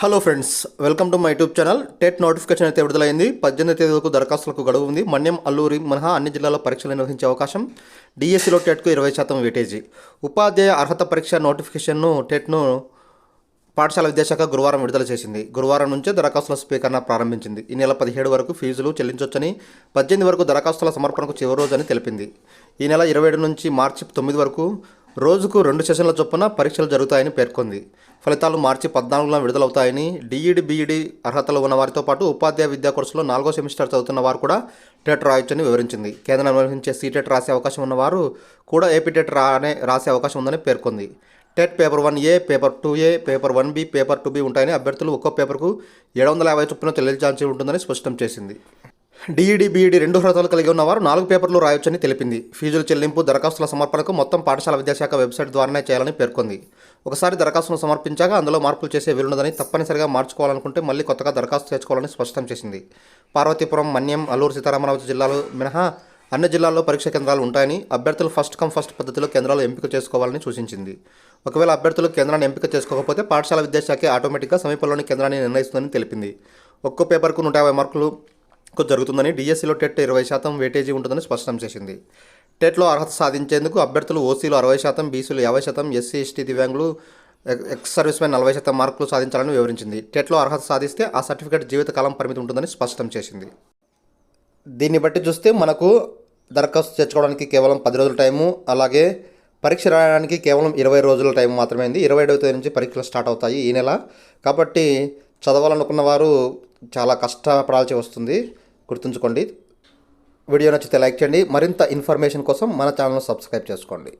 Hello friends welcome to my YouTube channel TET notification అయితే విడుదలైంది. పద్దెనిమిది తేదీలకు దరఖాస్తులకు గడువు ఉంది. మన్యం అల్లూరి మినహా అన్ని జిల్లాల్లో పరీక్షలు నిర్వహించే అవకాశం. డిఎస్సిలో టెట్కు ఇరవై శాతం వెయిటేజీ ఉపాధ్యాయ అర్హత పరీక్ష నోటిఫికేషన్ను టెట్ను పాఠశాల విద్యాశాఖ గురువారం విడుదల చేసింది. గురువారం నుంచే దరఖాస్తుల స్వీకరణ ప్రారంభించింది. ఈ నెల పదిహేడు వరకు ఫీజులు చెల్లించవచ్చని పద్దెనిమిది వరకు దరఖాస్తుల సమర్పణకు చివరి రోజు అని తెలిపింది. ఈ నెల ఇరవై ఏడు నుంచి మార్చి తొమ్మిది వరకు రోజుకు రెండు సెషన్ల చొప్పున పరీక్షలు జరుగుతాయని పేర్కొంది. ఫలితాలు మార్చి పద్నాలుగున విడుదలవుతాయని డిఈడి బీఈడి అర్హతలు ఉన్న వారితో పాటు ఉపాధ్యాయ విద్యా కోర్సులో నాలుగో సెమిస్టర్ చదువుతున్న వారు కూడా టెట్ రాయొచ్చని వివరించింది. కేంద్రం నిర్వహించే సీటెట్ రాసే అవకాశం ఉన్నవారు కూడా ఏపీ టెట్ రానే రాసే అవకాశం ఉందని పేర్కొంది. TET paper one A paper two A paper one B paper two B ఉంటాయని అభ్యర్థులు ఒక్కో పేపర్కు ఏడు వందల యాభై చొప్పున చెల్లించాల్సి ఉంటుందని స్పష్టం చేసింది. డీఈడి బీఈడి రెండు అర్హతలు కలిగి ఉన్నవారు నాలుగు పేపర్లు రాయొచ్చని తెలిపింది. ఫీజుల చెల్లింపు దరఖాస్తుల సమర్పణకు మొత్తం పాఠశాల విద్యాశాఖ వెబ్సైట్ ద్వారానే చేయాలని పేర్కొంది. ఒకసారి దరఖాస్తును సమర్పించాక అందులో మార్పులు చేసే వీలున్నదని తప్పనిసరిగా మార్చుకోవాలనుకుంటే మళ్ళీ కొత్తగా దరఖాస్తు చేసుకోవాలని స్పష్టం చేసింది. పార్వతీపురం మన్యం అల్లూరు సీతారామరాజు జిల్లాలు మినహా అన్ని జిల్లాల్లో పరీక్ష కేంద్రాలు ఉంటాయని అభ్యర్థులు ఫస్ట్ కమ్ ఫస్ట్ పద్ధతిలో కేంద్రాలు ఎంపిక చేసుకోవాలని సూచించింది. ఒకవేళ అభ్యర్థులు కేంద్రాన్ని ఎంపిక చేసుకోకపోతే పాఠశాల విద్యాశాఖ ఆటోమేటిక్గా సమీపంలోని కేంద్రాన్ని నిర్ణయిస్తుందని తెలిపింది. ఒక్కో పేపర్కు నూట యాభై మార్కులు జరుగుతుందని డిఎస్సిలో టెట్ ఇరవై శాతం వేటేజీ ఉంటుందని స్పష్టం చేసింది. టెట్లో అర్హత సాధించేందుకు అభ్యర్థులు ఓసీలో అరవై శాతం బీసీలు యాభై శాతం ఎస్సీ ఎస్టీ దివ్యాంగులు ఎక్- ఎక్స్ సర్వీస్ మెన్ నలభై శాతం మార్కులు సాధించాలని వివరించింది. టెట్లో అర్హత సాధిస్తే ఆ సర్టిఫికేట్ జీవితకాలం పరిమితి ఉంటుందని స్పష్టం చేసింది. దీన్ని బట్టి చూస్తే మనకు దరఖాస్తు తెచ్చుకోవడానికి కేవలం పది రోజుల టైము అలాగే పరీక్ష రాయడానికి కేవలం ఇరవై రోజుల టైం మాత్రమే ఉంది ఇరవై ఏడవ తేదీ నుంచి పరీక్షలు స్టార్ట్ అవుతాయి ఈ నెల. కాబట్టి చదవాలనుకున్న వారు చాలా కష్టపడాల్సి వస్తుంది. గుర్తుంచుకోండి. వీడియో నచ్చితే లైక్ చేయండి. మరింత ఇన్ఫర్మేషన్ కోసం మన ఛానల్ సబ్స్క్రైబ్ చేసుకోండి.